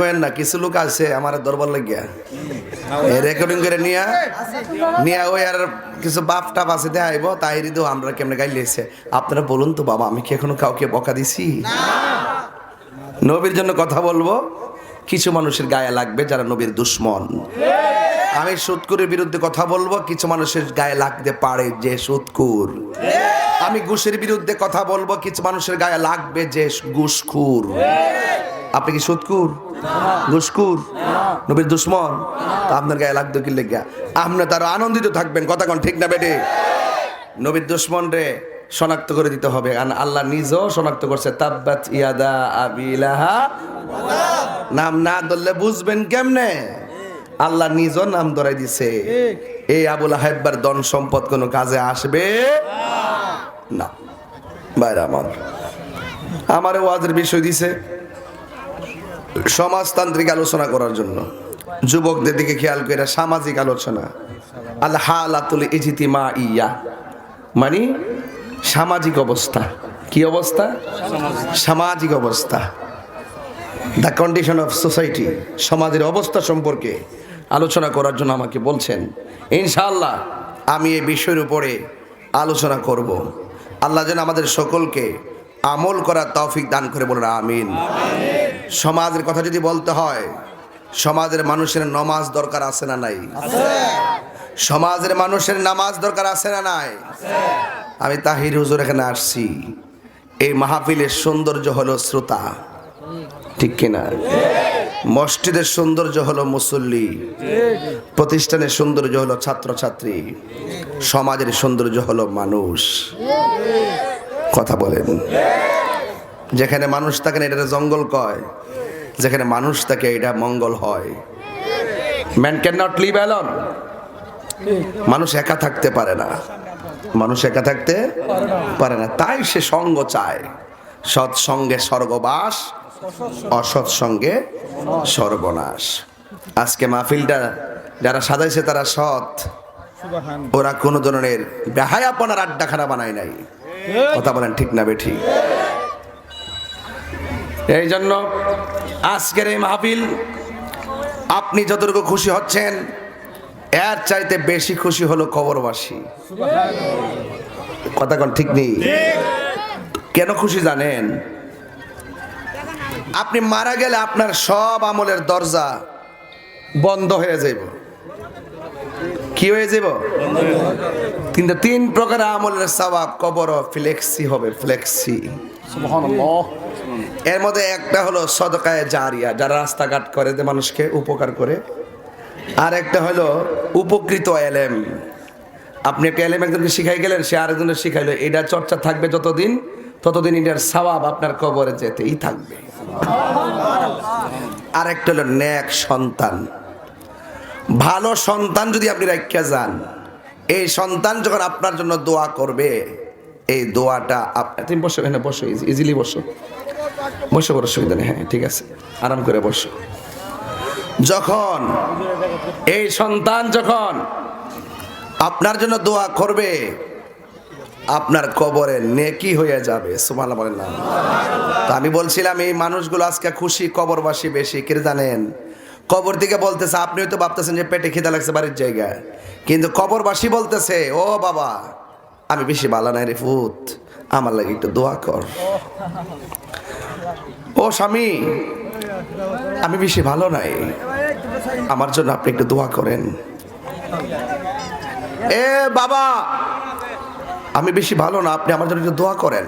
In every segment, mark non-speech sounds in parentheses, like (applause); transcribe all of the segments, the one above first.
না, কিছু লোক আছে আমার দরবার লাগিয়া। রেকর্ডিং করে নিয়া নিয়া ওই আর কিছু বাপ টাপ আছে দেখাইব তাই দিও আমরা কেমনে গাইলেছে আপনারা বলুন তো বাবা, আমি কি এখনও কাউকে বকা দিছি? নবীর জন্য কথা বলব, কিছু মানুষের গায়ে লাগবে যারা নবীর দুশ্মন। আমি সুৎকুরের বিরুদ্ধে কথা বলব, কিছু মানুষের গায়ে লাগতে পারে যে সুৎকুর। আমি ঘুষের বিরুদ্ধে কথা বলব, কিছু মানুষের গায়ে লাগবে যে ঘুষখুর। আপনি কি সুৎকুর ঘুষকুর নবীর দুশ্মন? আপনার গায়ে লাগতো কি লেগা? আপনি তার আনন্দিত থাকবেন, কথা কোন ঠিক না বেটে? নবীর দুশ্মন রে, শনাক্ত করে দিতে হবে। আর আল্লাহ নিজেও শনাক্ত করছে, তাব্বাত ইয়াদা আবিলাহা নাম না ধরলে বুঝবেন কেমনে? আল্লাহ নিজও নাম ধরাই দিছে। এই আবুল হাইব্বার ধন সম্পদ কোনো কাজে আসবে না। বাইরে আমার। আমার ওয়াজের বিষয় দিছে। সমাজতান্ত্রিক আলোচনা করার জন্য। যুবকদের দিকে খেয়াল করে সামাজিক আলোচনা। আল হালাতুল ইজিতিমা ইয়া মানে সামাজিক অবস্থা। কি অবস্থা? সামাজিক অবস্থা। দ্য কন্ডিশন অফ সোসাইটি সমাজের অবস্থা সম্পর্কে আলোচনা করার জন্য আমাকে বলছেন, ইনশাআল্লাহ, আমি এই বিষয়ের উপরে আলোচনা করব। আল্লাহ যেন আমাদের সকলকে আমল করার তৌফিক দান করে বলেন, আমিন। সমাজের কথা যদি বলতে হয়, সমাজের মানুষের নমাজ দরকার আছে না নাই? সমাজের মানুষের নামাজ দরকার আছে না নাই? আমি তাহির হুজুর এখানে আসছি। এই মাহফিলের সৌন্দর্য হলো শ্রোতা। ঠিক কিনা? মসজিদের সৌন্দর্য হলো মুসল্লি। প্রতিষ্ঠানের সৌন্দর্য হলো ছাত্রছাত্রী। সমাজের সৌন্দর্য হলো মানুষ। কথা বলেন। যেখানে মানুষ থাকেন এটা জঙ্গল কয়, যেখানে মানুষ থাকে এটা মঙ্গল হয়। Man can not live alone মানুষ একা থাকতে পারে না। মানুষ একা থাকতে পারে না। তাই সে সঙ্গ চায়। সৎসঙ্গে স্বর্গবাস, অসৎ সঙ্গে সর্বনাশ। আজকে মাহফিলটা যারা সাজাইছে তারা সৎ। ওরা কোনো ধরনের বেহায়াপনার আড্ডাখানা বানায় নাই। কথা বলেন ঠিক না বেঠি। এই জন্য আজকের এই মাহফিল, আপনি যতটুকু খুশি হচ্ছেন, এর চাইতে বেশি খুশি হলো কবরবাসী। কথা কোন, ঠিক নেই? কেন খুশি জানেন? আপনি মারা গেলে আপনার সব আমলের দরজা বন্ধ হয়ে যাইব। কি হয়ে যাব কিন্তু তিন প্রকার আমলের সবাব কবর ফ্লেক্সি হবে, ফ্লেক্সি। এর মধ্যে একটা হলো সদকায় জারিয়া, যারা রাস্তাঘাট করে যে মানুষকে উপকার করে। আর একটা হলো উপকৃত এলেম। আপনি একটা এলেম একজনকে শিখাই গেলেন, সে আরেকজনের শিখাইলো, এটা চর্চা থাকবে যতদিন, ততদিন এটার সবাব আপনার কবরে যেতেই থাকবে। আর একটা হলো ন্যাক সন্তান। ভালো সন্তান যদি আপনি রাখিয়া যান, এই সন্তান যখন আপনার জন্য দোয়া করবে, এই দোয়াটা আপ- তুমি বসো এখানে, বসো ইজিলি বসো। বসে, বড় অসুবিধা নেই। হ্যাঁ ঠিক আছে। আরাম করে বসো। যখন এই সন্তান যখন আপনার জন্য দোয়া করবে, আপনার কবরে নেকি হয়ে যাবে। বলেন না। তো আমি বলছিলাম, এই মানুষগুলো আজকে খুশি, কবরবাসী বেশি। কে জানেন? কবর দিকে বলতেছে, আপনি হয়তো ভাবতেছেন যে পেটে খিদা লাগছে বাড়ির জায়গায়। কিন্তু কবরবাসী বলতেছে, ও বাবা, আমি বেশি ভালো নাই রে ফুত। আমার লাগে একটু দোয়া কর। ও স্বামী, আমি বেশি ভালো নাই। আমার জন্য আপনি একটু দোয়া করেন। এ বাবা, আমি বেশি ভালো না, আপনি আমার জন্য একটু দোয়া করেন।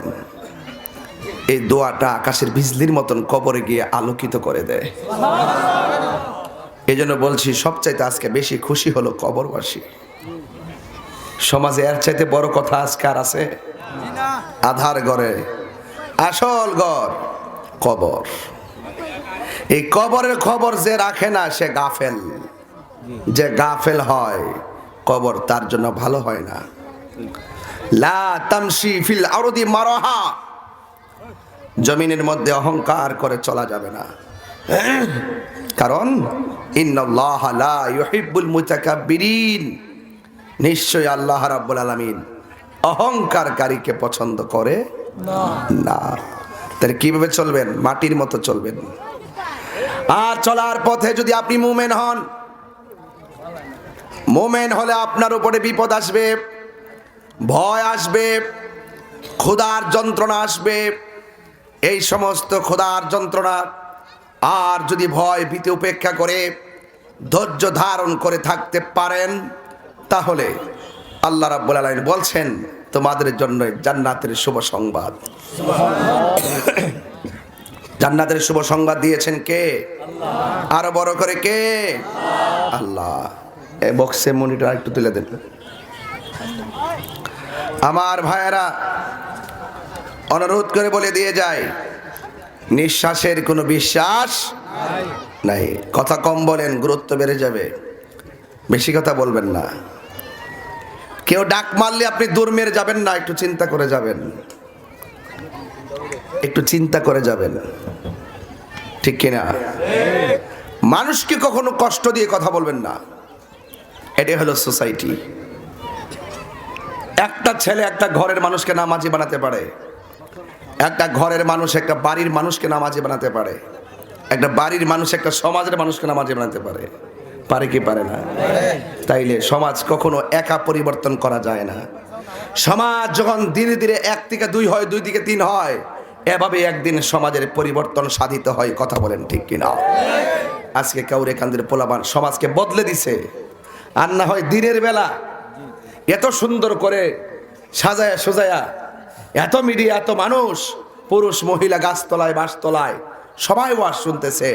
এই দোয়াটা আকাশের বিজলির মতন কবরে গিয়ে আলোকিত করে দেয়। এই জন্য বলছি, সবচাইতে আজকে বেশি খুশি হলো কবরবাসী। সমাজে এর চাইতে বড় কথা আজকে আর আছে? আধার ঘরে। আসল ঘর, কবর। এই কবরের খবর যে রাখে না, সে গাফেল। যে গাফেল হয়, কবর তার জন্য ভালো হয় না। লা তামশি ফিল আরদি মারহা। জমিনের মধ্যে অহংকার করে চলা যাবে না। কারণ, ইন্নাল্লাহ লা ইউহিব্বুল মুতাকাব্বিরিন। নিশ্চয় আল্লাহ রাব্বুল আলামিন অহংকারকারীকে পছন্দ করে না। তাহলে কীভাবে চলবেন? মাটির মতো চলবেন। আর চলার পথে যদি আপনি মুমেন হন, মোমেন হলে আপনার উপরে বিপদ আসবে, ভয় আসবে, ক্ষুধার যন্ত্রণা আসবে। এই সমস্ত ক্ষুধার যন্ত্রণা আর যদি ভয় ভীতি উপেক্ষা করে, ধৈর্য ধারণ করে থাকতে পারেন, তাহলে আল্লাহ রাব্বুল আলামিন বলছেন, তোমাদের জন্য জান্নাতের শুভ সংবাদ। (coughs) জান্নাতের শুভ সংবাদ দিয়েছেন কে? আরও বড় করে কে? আল্লাহ। এ বক্সে মনিটর একটু তুলে দেন। আমার ভাইয়েরা, অনুরোধ করে বলে দিয়ে যায়, নিঃশ্বাসের কোনো বিশ্বাস নাই। কথা কম বলেন, গুরুত্ব বেড়ে যাবে। বেশি কথা বলবেন না। কেউ ডাক মারলে আপনি দূর মেরে যাবেন না, একটু চিন্তা করে যাবেন। একটু চিন্তা করে যাবেন। ঠিক কিনা? মানুষকে কখনো কষ্ট দিয়ে কথা বলবেন না। এটাই হলো সোসাইটি। একটা ছেলে একটা ঘরের মানুষকে নামাজি বানাতে পারে। একটা ঘরের মানুষ একটা বাড়ির মানুষকে নামাজি বানাতে পারে। একটা বাড়ির মানুষ একটা সমাজের মানুষকে নামাজি বানাতে পারে। পারে কি পারে না। তাইলে সমাজ কখনো একা পরিবর্তন করা যায় না। সমাজ যখন ধীরে ধীরে এক থেকে দুই হয়, দুই থেকে তিন হয়, এভাবে একদিন সমাজের পরিবর্তন সাধিত হয়, কথা বলেন ঠিক কিনা। আজকে কাউরে কান্দের পোলাবান সমাজকে বদলে দিছে। আর না হয় দিনের বেলা এত সুন্দর করে সাজায়া সোজায়া এত মিডিয়া, এত মানুষ, পুরুষ, মহিলা গাছতলায়, বাসতলায় সবাই ওয়াজ শুনতেছে।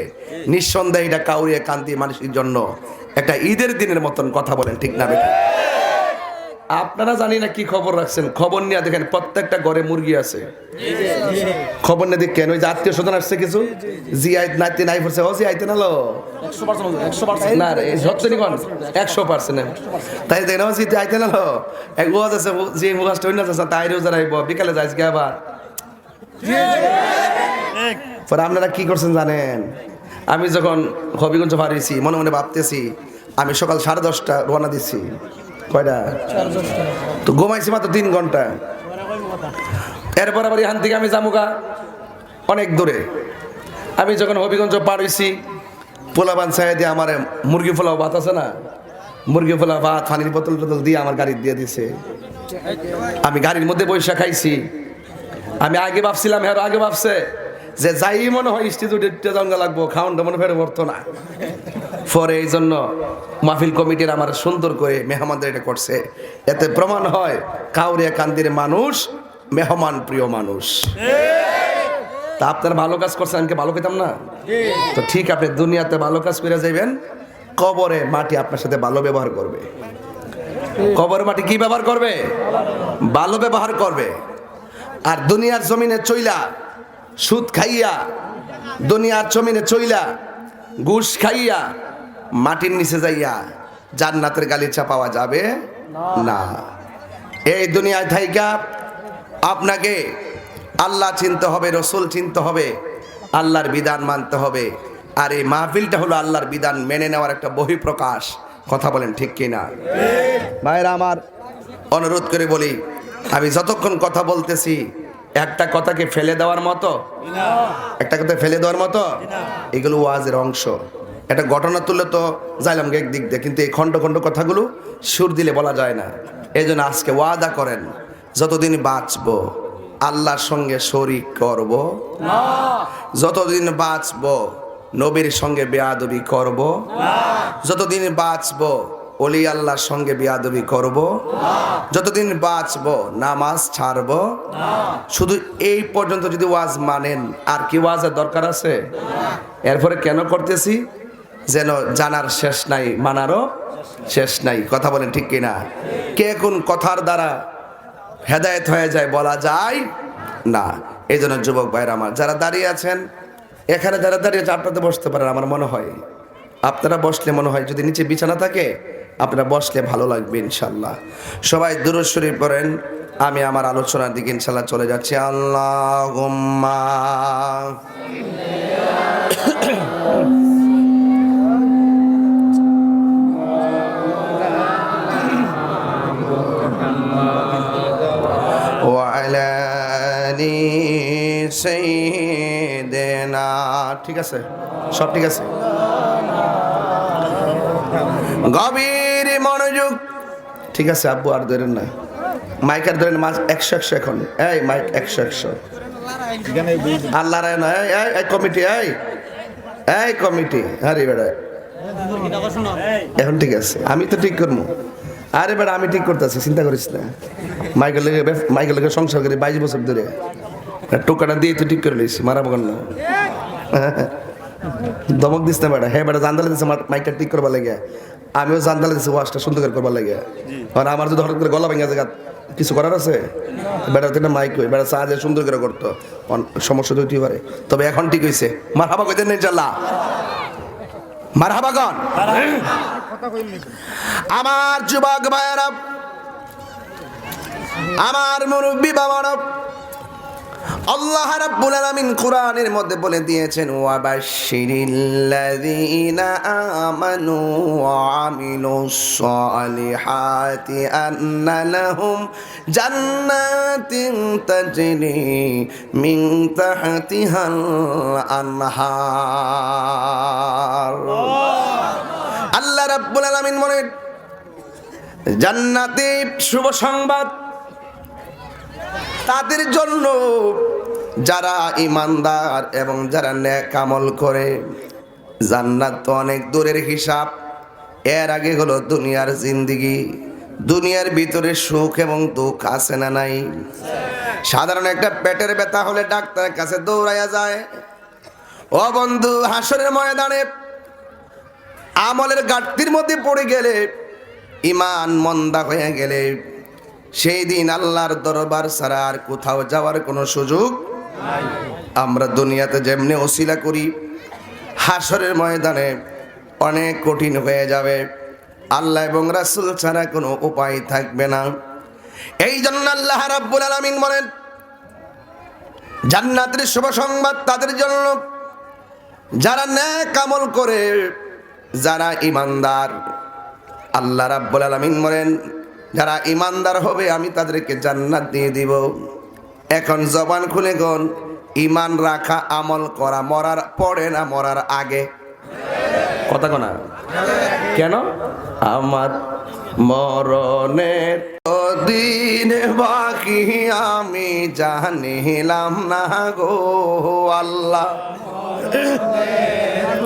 নিঃসন্দেহে এটা কাউরিয়া কান্তি মানুষের জন্য একটা ঈদের দিনের মতন কথা বলেন, ঠিক না বেটা? আপনারা জানি না কি খবর রাখছেন? খবর নিয়ে দেখেন প্রত্যেকটা ঘরে মুরগি আছে। খবর নিয়ে দেখেন, ওই যে আত্মীয় স্বজন আসছে কিছু? জি আইত নাইতে নাই ও জি আইতে নালো না রে একশো পার্সেন্ট তাই দেখেন, ও আইতে এক আছে, যে তাই রোজ আইব বিকালে যাইস গে আবার। পরে আপনারা কি করছেন জানেন? আমি যখন হবিগঞ্জ পারিছি মনে মনে ভাবতেছি, আমি সকাল সাড়ে দশটা রওনা দিচ্ছি। কয়টা? তো ঘুমাইছি মাত্র তিন ঘণ্টা। এরপর আবার এখান থেকে আমি যামুগা, অনেক দূরে। আমি যখন হবিগঞ্জ পার হইছি পোলাবান দিয়ে আমার মুরগি পোলাও ভাত আছে না? মুরগি পোলাও ভাত পানির বোতল টোতল দিয়ে আমার গাড়ি দিয়ে দিছে। আমি গাড়ির মধ্যে বৈশা খাইছি। আমি আগে ভাবছিলাম হ্যাঁ আগে ভাবছে যে যাই মনে হয় ইনস্টিটিউটে জঙ্গা লাগবো খাওয়ানটা মনে ফেরে পড়তো না। পরে এই জন্য মাহফিল কমিটির আমার সুন্দর করে মেহমানদের এটা করছে। এতে প্রমাণ হয় কাউরিয়া কান্দির মানুষ মেহমান প্রিয় মানুষ। তা আপনারা ভালো কাজ করছেন, আমি ভালো পেতাম না? তো ঠিক আপনি দুনিয়াতে ভালো কাজ করে যাইবেন, কবরে মাটি আপনার সাথে ভালো ব্যবহার করবে। কবরে মাটি কি ব্যবহার করবে? ভালো ব্যবহার করবে। আর দুনিয়ার জমিনে চইলা সুদ খাইয়া, দুনিয়ার জমিনে চইলা ঘুষ খাইয়া মাটির নিচে যাইয়া জান্নাতের গালিচা পাওয়া যাবে না। এই দুনিয়ায় থাইকা আপনাকে আল্লাহ চিনতে হবে, রসুল চিনতে হবে, আল্লাহর বিধান মানতে হবে। আর এই মাহফিলটা হলো আল্লাহর বিধান মেনে নেওয়ার একটা বহিঃপ্রকাশ। কথা বলেন ঠিক কিনা? ভাইরা আমার অনুরোধ করে বলি আমি যতক্ষণ কথা বলতেছি, একটা কথাকে ফেলে দেওয়ার মতো? একটা কথা ফেলে দেওয়ার মতো? এগুলো ওয়াজের অংশ। একটা ঘটনা তুললে তো যাইলাম এক দিক দিয়ে, কিন্তু এই খণ্ড খণ্ড কথাগুলো সুর দিলে বলা যায় না। এই জন্য আজকে ওয়াদা করেন, যতদিন বাঁচব, আল্লাহর সঙ্গে শরিক করব। যতদিন বাঁচব, নবীর সঙ্গে বেয়াদবি করব। যতদিন বাঁচব অলি আল্লাহর সঙ্গে বিয়াদবি করব। যতদিন বাঁচব, নামাজ ছাড়ব। শুধু এই পর্যন্ত যদি ওয়াজ মানেন, আর কি ওয়াজের দরকার আছে? এরপরে কেন করতেছি? যেন জানার শেষ নাই, মানারও শেষ নাই। কথা বলেন ঠিক কিনা? কে কোন কথার দ্বারা হেদায়েত হয়ে যায় বলা যায় না। এই জন্য যুবক ভাইরা আমার, যারা দাঁড়িয়ে আছেন, এখানে যারা দাঁড়িয়ে আছে, আপনাদের বসতে পারেন, আমার মনে হয়। আপনারা বসলে মনে হয় যদি নিচে বিছানা থাকে আপনারা বসলে ভালো লাগবে, ইনশাল্লাহ। সবাই দূরস্বরী পড়েন। আমি আমার আলোচনার দিকে, ইনশাল্লাহ, চলে যাচ্ছি। আল্লাহ সেই দেনা ঠিক আছে? সব ঠিক আছে? গভীর মনোযোগ। ঠিক আছে আব্বু আর ধরেন না। মাইকার ধরেন মাছ একশো একশো এখন। এই মাইক একশো একশো। আল্লাহ রায় না এই, কমিটি এই এই কমিটি। আরে বেড়া এখন ঠিক আছে আমি তো ঠিক করব। আরে বেড়া আমি ঠিক করতেছি চিন্তা করিস না। মাইকেল মাইকেল সংসার করি বাইশ বছর ধরে। টোকাটা দিয়ে তুই ঠিক করে লিস মারাবো কেন? না দমক দিস না বেড়া হ্যাঁ বেড়া দিচ্ছে আমার মাইকটা ঠিক করবার লাগে। আমিও জানদালে দিচ্ছি ওয়াশটা সুন্দর করে করবার লাগে। কারণ আমার যদি হঠাৎ করে গলা ভেঙে জায়গা কিছু করার আছে? বেড়া তো মাইক হই বেড়া সাহায্যে সুন্দর করে করতো। সমস্যা তো হইতেই পারে। তবে এখন ঠিক হয়েছে মার হাবা কইতেন নেই চাল্লা মার হাবা গন আমার যুবক ভাইয়েরা আমার মুরব্বী বাবারা আল্লাহ রাব্বুল আলামিন কোরআনের মধ্যে বলে দিয়েছেন ওয়া বাশশিরিল্লাযীনা আমানু ওয়া আমিলুস সালিহাতি আন্না লাহুম জান্নাতিন তাজরি মিন তাহতিহাল আনহার। আল্লাহ রাব্বুল আলামিন বলেন জান্নাতে শুভ সংবাদ তাদের জন্য যারা ইমানদার এবং যারা ন্যাক আমল করে, জান্নাত তো অনেক দূরের হিসাব। এর আগে হলো দুনিয়ার জিন্দিগি, দুনিয়ার ভিতরে সুখ এবং দুঃখ আছে না নাই? সাধারণ একটা পেটের ব্যথা হলে ডাক্তারের কাছে দৌড়াইয়া যায়। ও বন্ধু, হাসরের ময়দানে আমলের ঘাটতির মধ্যে পড়ে গেলে, ইমান মন্দা হয়ে গেলে সেই দিন আল্লাহর দরবার ছাড়া আর কোথাও যাওয়ার কোনো সুযোগ আমরা দুনিয়াতে যেমনি ওসিলা করি হাসরের ময়দানে অনেক কঠিন হয়ে যাবে। আল্লাহ এবং রাসুল ছাড়া কোনো উপায় থাকবে না। এই জন্য আল্লাহ রাব্বুল আলামিন বলেন, জান্নাতের শুভ সংবাদ তাদের জন্য। যারা ন্যাক আমল করে, যারা ইমানদার আল্লাহ রাব্বুল আলামিন বলেন যারা ইমানদার হবে আমি তাদেরকে জান্নাত দিয়ে দিব। এখন জবান খুলে গন ইমান রাখা আমল করা মরার পরে না মরার আগে? কথা কনা। কেন? আমার মরণের দিন বাকি আমি জানিলাম না গো আল্লাহ।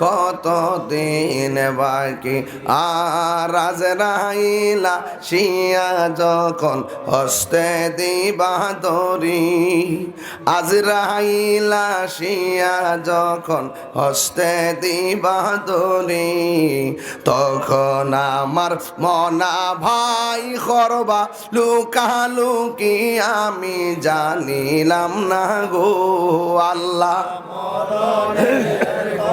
কত দিন বাকি? আর আজ রাইলা শিয়া যখন হস্তে দিবা দরি আজ রাইলা শিয়া যখন হস্তে দিবা দরি তখন আমার মনা ভাই করবা লুকালুকি আমি জানিলাম না গো আল্লাহ।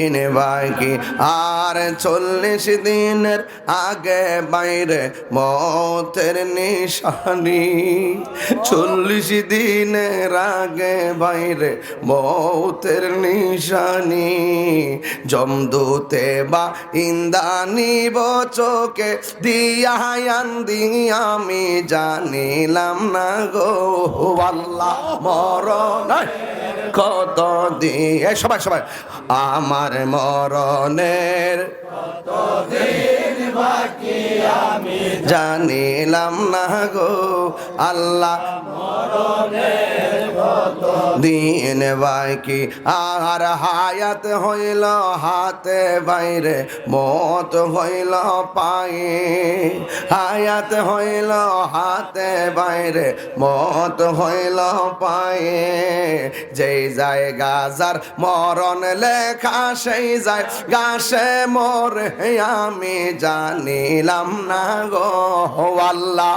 ইনে বাকি আর চল্লিশ দিনের আগে বাইরে মতের নিশানি। চল্লিশ দিনের আগে বাইরে মতের নিশানি। জমদূতে বা ইন্দানি বচকে দিয়ায়ান দিয়া আমি জানিলাম না গো। আল্লাহ মরণ কত দিয়ে সবাই সবাই। আমার মরণের জানিলাম না গো আল্লাহ। দিন বাকি আর হায়াত হইল হাতে বাইরে, মত হইল পায়ে। হায়াত হইল হাতে বাইরে, মত হইল পায়ে। যেই যায় গাজার মরণ লেখা, সেই যায় গাছে মরে, আমি জানিলাম না গো আল্লাহ।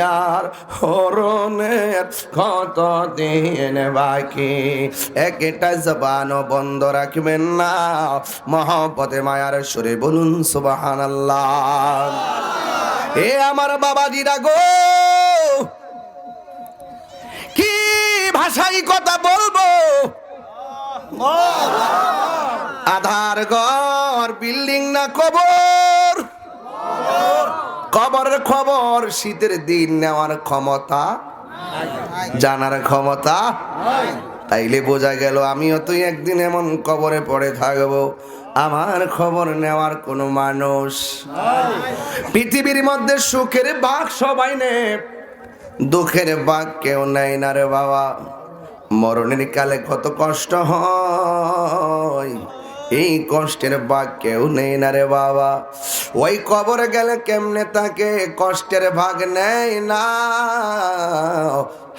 আর হরণের কত দিন বাকি। একটা জবান বন্ধ রাখবেন না। মহব্বতে, মায়ার সুরে বলুন সুবাহান এ আমার বাবাজিরা গো! কি ভাষায় কথা বলব? আধার ঘর, বিল্ডিং না কবর? কবরের খবর, শীতের দিন নেওয়ার ক্ষমতা, জানার ক্ষমতা। তাইলে বোঝা গেল আমিও তো একদিন এমন কবরে পড়ে থাকব। আমার খবর নেওয়ার কোনো মানুষ। পৃথিবীর মধ্যে সুখের বাঘ সবাই নে দুঃখের বাঘ কেউ নেই না রে বাবা। মরণের কালে কত কষ্ট হয়। এই কষ্টের ভাগ কেউ নেই না রে বাবা। ওই কবরে গেলে কেমনে তাকে কষ্টের ভাগ নেই না?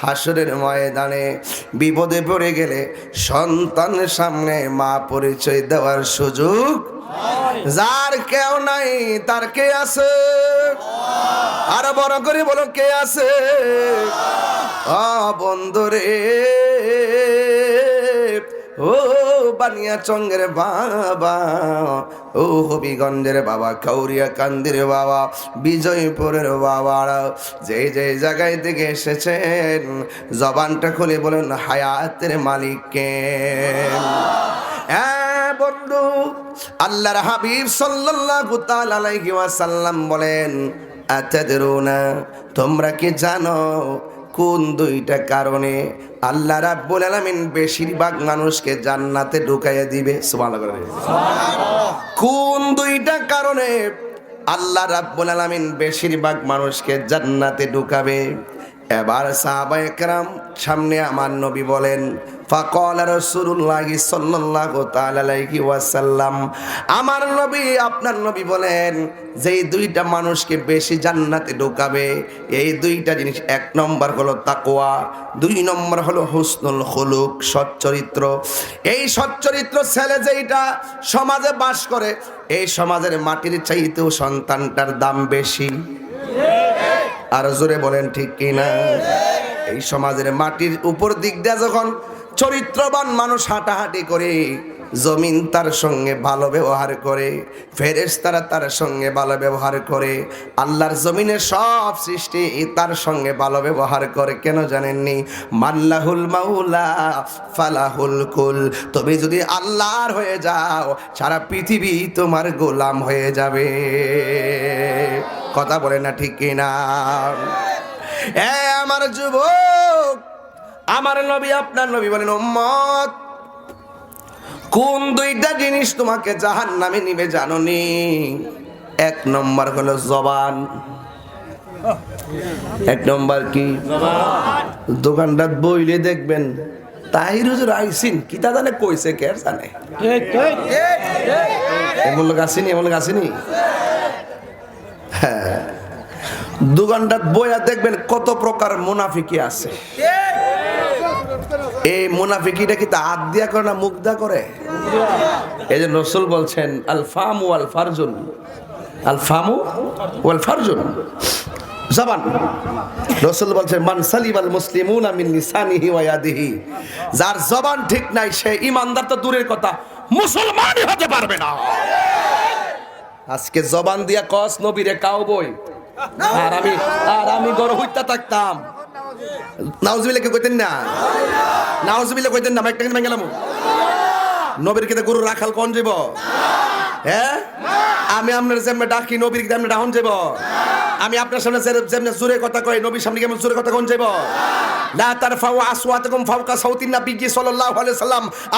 হাসরের ময়দানে বিপদে পড়ে গেলে সন্তান সামনে মা পরিচয় দেওয়ার সুযোগ? যার কেউ নাই, তার কে আছে? আরও বড় করে বলো, কে আছে? বন্ধুরে। ও বানিয়া চঙ্গের বাবা, ও হবিগঞ্জের বাবা, কাউরিয়া কান্দির বাবা, বিজয়পুরের বাবা, যে যে জায়গায় থেকে এসেছেন, জবানটা খুলে বলেন, হায়াতের মালিককে। হ্যাঁ বন্ধু, আল্লাহর হাবিব সাল্লাল্লাহু তাআলা আলাইহি ওয়াসাল্লাম বলেন, আতাদরুনা, তোমরা কি জানো কোন দুইটা কারণে আল্লাহ রাব্বুল আলামিন বেশিরভাগ মানুষকে জান্নাতে ঢুকাইয়া দিবে। কোন দুইটা কারণে আল্লাহ রাব্বুল আলামিন বেশিরভাগ মানুষকে জান্নাতে ঢুকাবে? এবার সাহাবা একরাম সামনে আমার নবী বলেন ফাকল রসুল্লাহ সাল্লাল্লাহু তাআলা আলাইহি ওয়াসাল্লাম। আমার নবী, আপনার নবী বলেন, যেই দুইটা মানুষকে বেশি জান্নাতে ঢোকাবে, এই দুইটা জিনিস, এক নম্বর হলো তাকওয়া, দুই নম্বর হলো হুসনুল খুলুক সচ্চরিত্র এই সচ্চরিত্র ছেলে যেইটা সমাজে বাস করে, এই সমাজের মাটির চাইতেও সন্তানটার দাম বেশি। আর জোরে বলেন, ঠিক কিনা? এই সমাজের মাটির উপর দিক দিয়ে যখন চরিত্রবান মানুষ হাঁটাহাঁটি করে, জমিন তার সঙ্গে ভালো ব্যবহার করে ফেরেস তারা তার সঙ্গে ভালো ব্যবহার করে, আল্লাহর জমিনের সব সৃষ্টি তার সঙ্গে ভালো ব্যবহার করে, কেন জানেননি? মাল্লাহুল মাউলা, ফালাহুল কুল। তুমি যদি আল্লাহর হয়ে যাও, সারা পৃথিবী তোমার গোলাম হয়ে যাবে। কথা বলে না ঠিক কিনা? এ আমার যুবক! আমার নবী, আপনার নবী বলেন, উম্মত, কোন দুইটা জিনিস তোমাকে জাহান নামে নিবে জাননি? এক নম্বর হলো জবান। এক নম্বর কি? দোকানদার বইলে দেখবেন তাহির হুজুর আইসিন, কি তা জানে কইছে, কে জানে? এমন লোক এমন লোক হ্যাঁ। দোকানদার বইয়া দেখবেন কত প্রকার মুনাফিকি আছে। এই মুনাফিকিটা কি তা হাত দিয়া করে না মুখ দিয়া করে? এই যে রসুল বলছেন, আল ফামু আল ফারজুন। আল ফামু ওয়াল ফারজুন। জবান। রসুল বলছেন, মান সালিম আল মুসলিমুন মিন লিসানিহি ওয়া ইয়াদিহি। যার জবান ঠিক নাই, সে ইমানদার তো দূরের কথা, মুসলমানই হতে পারবে না। আজকে জবান দিয়া কস, নবীরে কাউ বই। আর আমি আর আমি গড় হইতা থাকতাম। নাউজুবিল্লাহ কে কইতেন না? নাউজুবিল্লাহ কইতেন না একটা কিন্তু গেলাম। নবীর কিতে গুরু রাখাল কোন যাব হ্যাঁ? আমি আপনার সামনে ডাকি, নবীর কিতে আপনি ডাহন যাব আমি আপনার সামনে যেমন জোরে কথা কই নবীর সামনে কেমন জোরে কথা কোন যাব লা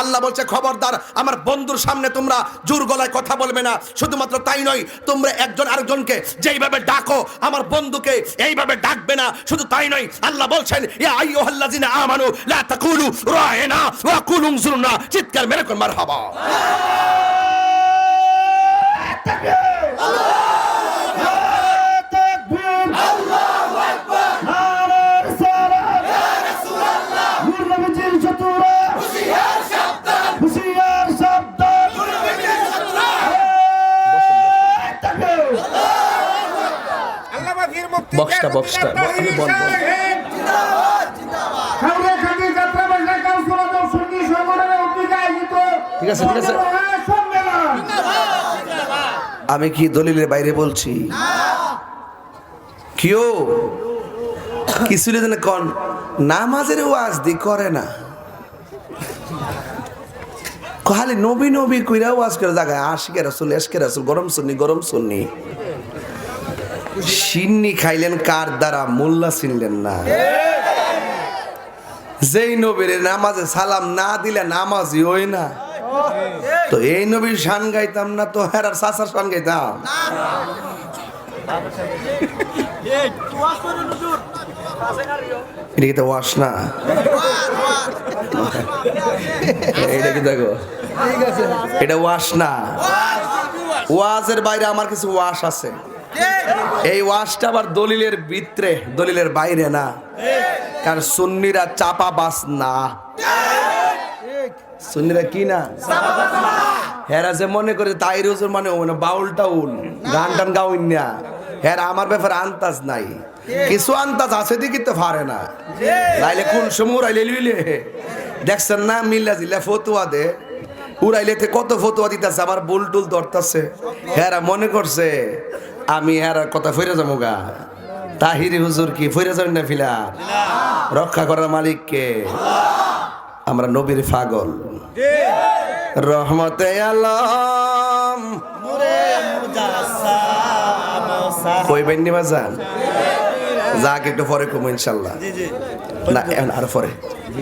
আল্লাহ বলছে, খবরদার, আমার বন্ধুর সামনে তোমরা জোর গলায় কথা বলবে না। শুধুমাত্র তাই নয়, তোমরা একজন আরেকজনকে যেইভাবে ডাকো, আমার বন্ধুকে এইভাবে ডাকবে না। শুধু তাই নয়, আল্লাহ বলছেন আমানু, লা চিৎকার মেরে কোন মারহাবা। বক্সটা, বক্সটা। আমি বলব। ঠিক আছে, ঠিক আছে। আমি কি দলিলের বাইরে বলছি? কেউ কিছু যেন কন। নামাজের ওয়াজ দি করে না। খালি নবী নবী কইরা ওয়াজ করে জায়গায় আশিকে রাসুল এসকে রাসুল গরম শুননি গরম শুননি সিন্নি খাইলেন কার দ্বারা? মোল্লা চিনলেন না। যেই নবীর নামাজে সালাম না দিলে নামাজই হই না। তো এই নবীর শান গাইতাম না, তো হেরার সাসার শান গাইতাম। এটা কি তো ওয়াস না? এটা কি দেখো? এটা ওয়াস না। ওয়াজের বাইরে আমার কিছু ওয়াশ আছে। এই ওয়াশটা আবার দলিলের ভিতরে, দলিলের বাইরে না। কারণ সুন্নিরা চাপা বাস না। সুন্নিরা কি না? হেরা যে মনে করে তাই রোজের মানে মানে বাউল গান টান গাউন না। হেরা আমার ব্যাপারে আন্তাজ নাই। কিছু আন্তাজ আছে দেখি তো পারে না। লাইলে কোন সময় উড়াইলে লইলে? দেখছেন না মিল্লা জিল্লা ফতুয়া দে? উড়াইলে কত ফতুয়া দিতেছে আমার বুল টুল ধরতেছে। হেরা মনে করছে আমি আর কথা ফিরে যাব গা। তাহিরি হুজুর কি? ফিরে যাবেন না ফিলা? রক্ষা করার মালিককে। আমরা নবীর পাগল। রহমতে আলম। কইবেন নি বাজান? যাক, একটু পরে কমো ইনশাল্লাহ। না, এখন আর পরে।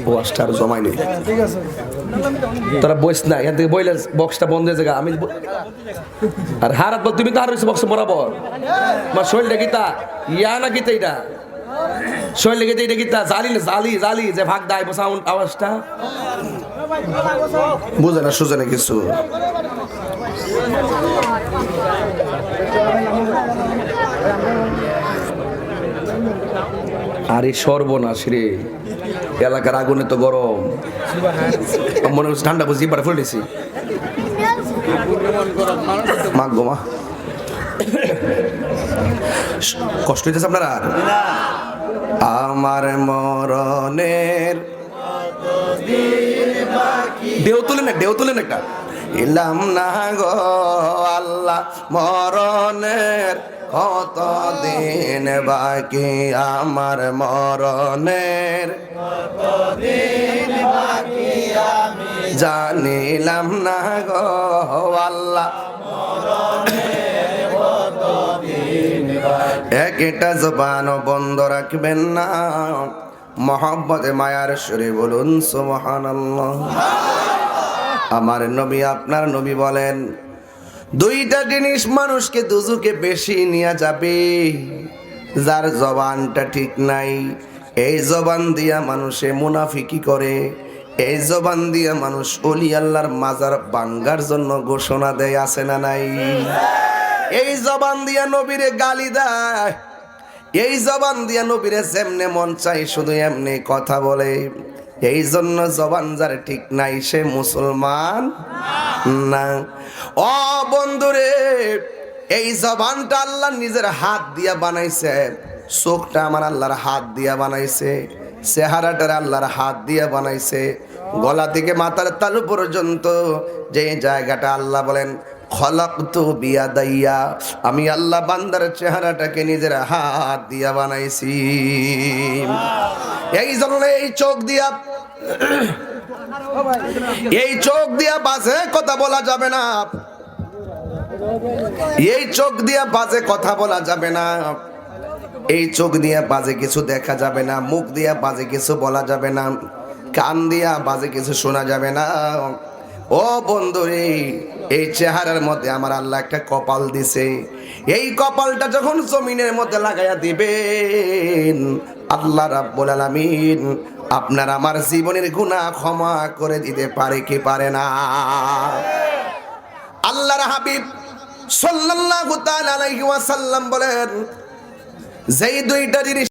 ওয়াশটা আর জমাই নেই তোরা বইস না এখান থেকে বইলে বক্সটা বন্ধ হয়ে যাবে আমি আর হারাত বল তুমি তো আর বক্স বরাবর? আমার শরীরটা গীতা ইয়া না গীতা এটা? শরীর লেগে এটা গীতা জালি না জালি জালি যে ভাগ দায় সাউন্ড আওয়াজটা? বুঝে না সুঝে না কিছু। আরে সর্বনাশ রে। এলাকার আগুনে তো গরম। মনে হচ্ছে ঠান্ডা বুঝি এবার ফেলেছি মা গো মা। কষ্ট হইতেছে আপনার আর? আমার মরণের ঢেউ তুলেন না ঢেউ তুলেন একটা। এলাম না গো আল্লাহ মরণের কত দিন বাকি আমার মরণের? জানিলাম না গো আল্লাহ। একটা জবান বন্ধ রাখবেন না। মোহাম্মদে মায়ার সুরে বলুন, সুবহানাল্লাহ। আমার নবী, আপনার নবী বলেন দুইটা জিনিস মানুষকে দুজুকে বেশি নিয়ে যাবে। যার জবানটা ঠিক নাই, এই জবান দিয়া মানুষে মুনাফিকি করে। এই জবান দিয়া মানুষ অলি আল্লাহর মাজার বাঙ্গার জন্য ঘোষণা দেয়, আছে না নাই? এই জবান দিয়া নবীরে গালি দেয়। এই জবান দিয়া নবীরে যেমনে মন চাই শুধু এমনি কথা বলে। এই জন্য জবান যার ঠিক নাই, সে মুসলমান না। ও বন্ধুরে, এই জবানটা আল্লাহ নিজের হাত দিয়া বানাইছে। চোখটা আমার আল্লাহর হাত দিয়া বানাইছে। চেহারাটার আল্লাহর হাত দিয়া বানাইছে। গলা থেকে মাথার তালু পর্যন্ত যে জায়গাটা আল্লাহ বলেন বিয়া দাইয়া আমি আল্লাহ বান্দার চেহারাটাকে নিজের হাত দিয়া বানাইছি। এই জন্য এই চোখ দিয়া, এই চোখ দিয়া বাসে কথা বলা যাবে না। এই চোখ দিয়া বাজে কথা বলা যাবে না। এই চোখ দিয়ে বাজে কিছু দেখা যাবে না। মুখ দিয়ে বাজে কিছু বলা যাবে না। কান দিয়া বাজে কিছু শোনা যাবে না। ও বন্ধুরে, এই চেহারার মধ্যে আমার আল্লাহ একটা কপাল দিছে। এই কপালটা যখন জমিনের মধ্যে লাগাইয়া দিবেন, আল্লাহ রাব্বুল আলামিন আপনার আমার জীবনের গুনাহ ক্ষমা করে দিতে পারে কি পারে না? আল্লাহর হাবিব সাল্লাল্লাহু তাআলা আলাইহি ওয়াসাল্লাম বলেন যেই দুইটা জিনিস